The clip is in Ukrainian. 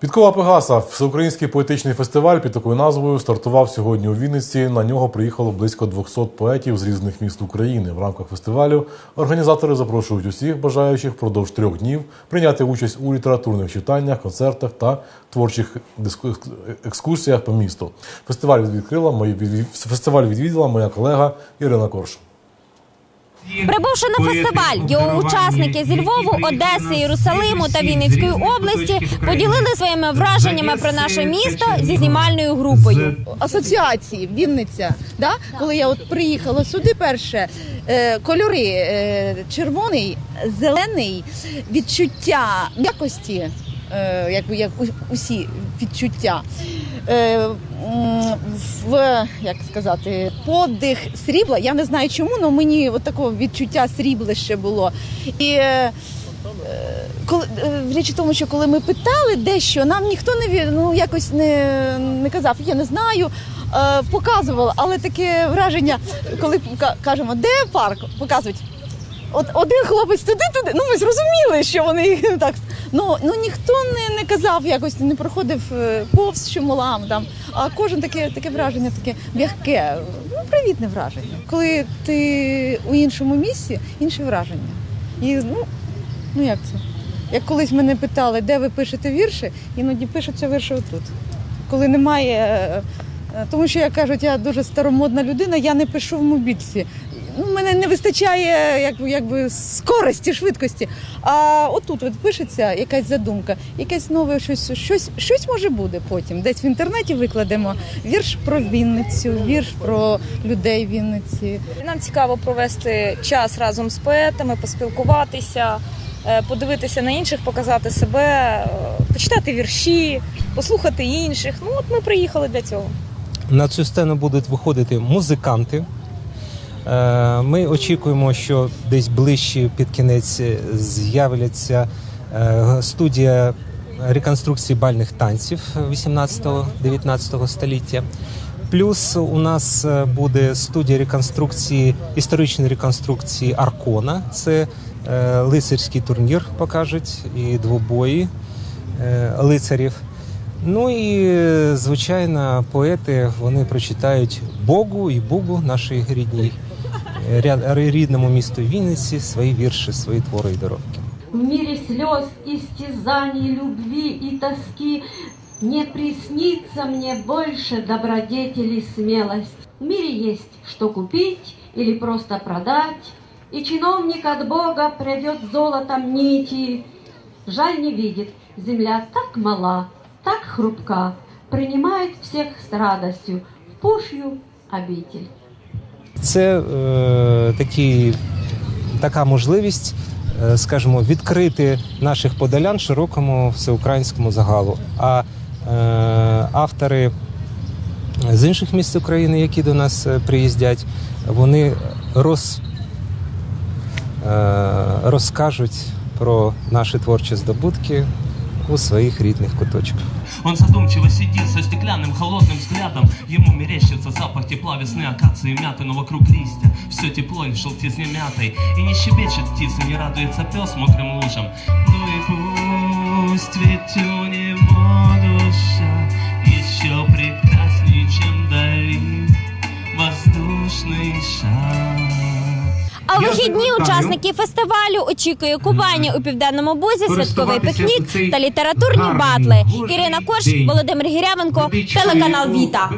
Підкова Пегаса, всеукраїнський поетичний фестиваль під такою назвою стартував сьогодні у Вінниці. На нього приїхало близько 200 поетів з різних міст України. В рамках фестивалю організатори запрошують усіх бажаючих впродовж трьох днів прийняти участь у літературних читаннях, концертах та творчих екскурсіях по місту. Фестиваль відкрила мої фестиваль відвідала моя колега Ірина Корш. Прибувши на фестиваль, його учасники зі Львову, Одеси, Єрусалиму та Вінницької області поділили своїми враженнями про наше місто зі знімальною групою. асоціації Вінниця. Да? Коли я от приїхала сюди, перше е, кольори е, червоний, зелений, відчуття якості, е, як, як усі відчуття. Е, в як сказати, подих срібла. Я не знаю чому, але мені от відчуття срібла ще було. І е, коли е, річ тому, що коли ми питали дещо, нам ніхто не ну, якось не, не казав, я не знаю. Е, показував, але таке враження, коли ка- кажемо, де парк, показують. От один хлопець туди, туди. Ну ми зрозуміли, що вони так. Ну ну ніхто не, не казав якось, не проходив е, повз чомолам там. А кожен таке таке враження, таке м'яке, ну привітне враження. Коли ти у іншому місці, інше враження. І ну, ну як це? Як колись мене питали, де ви пишете вірші, іноді пишуться вірші отут. Коли немає. е, е, Тому що, як кажуть, я дуже старомодна людина, я не пишу в мобільці. Ну, мене не вистачає якби, якби скорості, швидкості. А отут от пишеться якась задумка, якесь нове щось, щось, щось може буде потім. Десь в інтернеті викладемо вірш про Вінницю, вірш про людей Вінниці. Нам цікаво провести час разом з поетами, поспілкуватися, е, подивитися на інших, показати себе, е, почитати вірші, послухати інших. Ну от ми приїхали для цього. На цю сцену будуть виходити музиканти. Е, Ми очікуємо, що десь ближче під кінець з'являться е, студія реконструкції бальних танців 18-19 століття. Плюс у нас е, буде студія реконструкції, історичної реконструкції Аркона. Це лицарський турнір покажуть і двобої лицарів. Ну і звичайно, поети вони прочитають Богу і Бугу, нашій рідній рідному місту Вінниці, свої вірші, свої твори і доробки. В мире слез, истязаний, любви и тоски Не приснится мне больше добродетели смелость. В мире есть что купить или просто продать, И чиновник от Бога придет золотом нити. Жаль не видит, земля так мала, так хрупка, Принимает всех с радостью в пушью обитель. Це е, такі, така можливість, е, скажімо, відкрити наших подолян широкому всеукраїнському загалу. А е, автори з інших міст України, які до нас приїздять, вони роз, розкажуть про наші творчі здобутки у своїх рідних куточках. Он задумчиво сидит со стеклянным холодным взглядом. Ему мерещится запах тепла весны, акации мяты Но вокруг листья, все тепло и желтизне мятой. И не щебечет птица, не радуется пес мокрым лужам. Ну и пусть ведь у него душа Еще прекраснее, чем дали воздушный шар А у вихідні учасники фестивалю очікує Кубані у південному бузі, святковий пікнік та літературні батли. Ірина Корш, Володимир Гірявенко, телеканал Віта.